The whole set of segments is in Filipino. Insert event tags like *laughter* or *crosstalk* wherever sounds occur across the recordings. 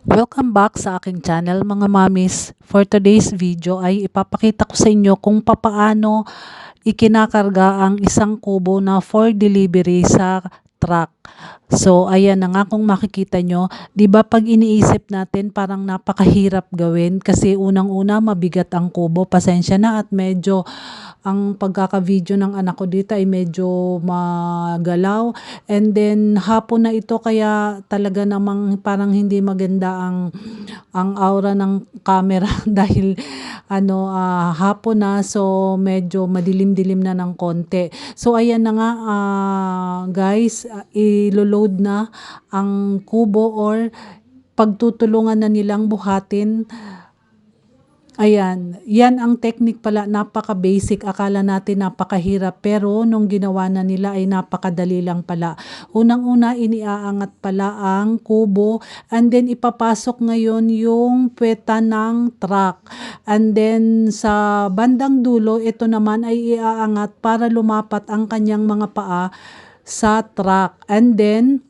Welcome back sa aking channel mga mamis. For today's video ay ipapakita ko sa inyo kung papaano ikinakarga ang isang kubo na for delivery sa truck. So ayan na nga kung makikita nyo, 'di ba pag iniisip natin parang napakahirap gawin kasi unang-una mabigat ang kubo, pasensya na at medyo ang pagkaka-video ng anak ko dito ay medyo magalaw and then hapon na ito kaya talaga namang parang hindi maganda ang ang aura ng camera *laughs* dahil ano ah, hapon na so medyo madilim-dilim na ng konti. So ayan na nga ah, guys, ah, ilo-load na ang kubo or pagtutulungan na nilang buhatin. Ayan, yan ang technique pala, napaka-basic. Akala natin napakahirap pero nung ginawa na nila ay napakadali lang pala. Unang-una iniaangat pala ang kubo and then ipapasok ngayon yung puweta ng truck. And then sa bandang dulo, ito naman ay iaangat para lumapat ang kanyang mga paa sa truck. And then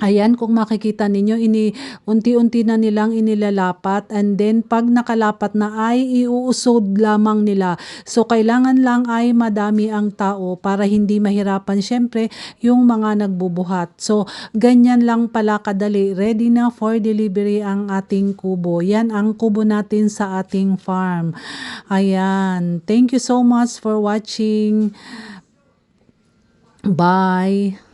Ayan, kung makikita ninyo, ini unti-unti na nilang inilalapat and then pag nakalapat na ay iuusod lamang nila. So kailangan lang ay madami ang tao para hindi mahirapan syempre yung mga nagbubuhat. So ganyan lang pala kadali. Ready na for delivery ang ating kubo. Yan ang kubo natin sa ating farm. Ayan. Thank you so much for watching. Bye.